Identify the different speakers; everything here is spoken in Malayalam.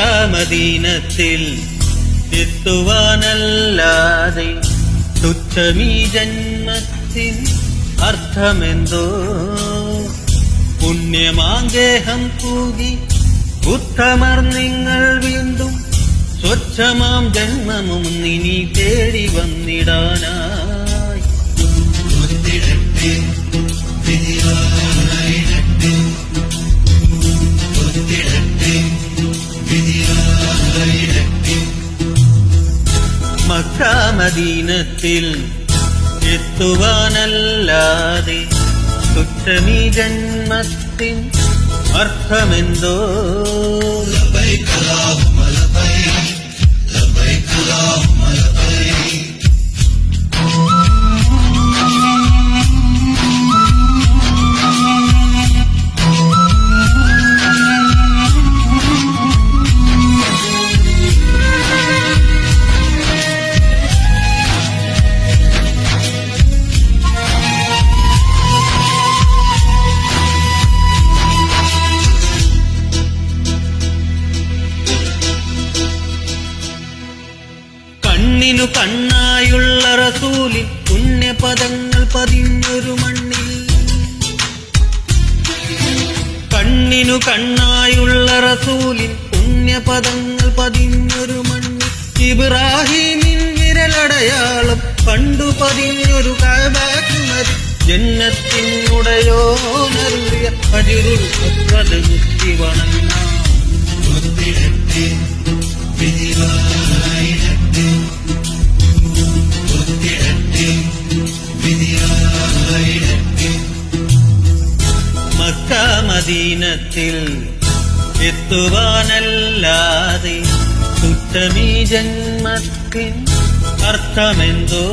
Speaker 1: മക്കാമദീനത്തിൽ എത്തുവാനല്ലാതെ തുച്ഛമീ ജന്മത്തിൻ അർത്ഥമെന്തോ? പുണ്യമാങ്കേഹം കൂകി ഉത്തമർ നിങ്ങൾ വീണ്ടും സ്വച്ഛമാം ജന്മമും ഇനി തേടി വന്നിടാനായി. മക്കാമദീനത്തിൽ എത്തുവാനല്ലാതെ തുച്ഛമീ ജന്മത്തിൻ അർത്ഥമെന്തോ? കണ്ണിനു കണ്ണായുള്ള റസൂലിൽ പുണ്യപദങ്ങൾ പതിഞ്ഞൊരു മണ്ണിൽ. കണ്ണിനു കണ്ണായുള്ള റസൂലിൽ പുണ്യപദങ്ങൾ പതിഞ്ഞൊരു മണ്ണിൽ. ഇബ്രാഹിമിൻ വിരലടയാളം കണ്ടു പതിഞ്ഞൊരു ജന്നത്തിനുടയോ നൽകിയ അജിരുൾ മുക്തി മക്കാമദീനത്തിൽ എത്തുവാനല്ലാതെ തുറ്റമീ ജന്മത്തിൻ അർത്ഥമെന്തോ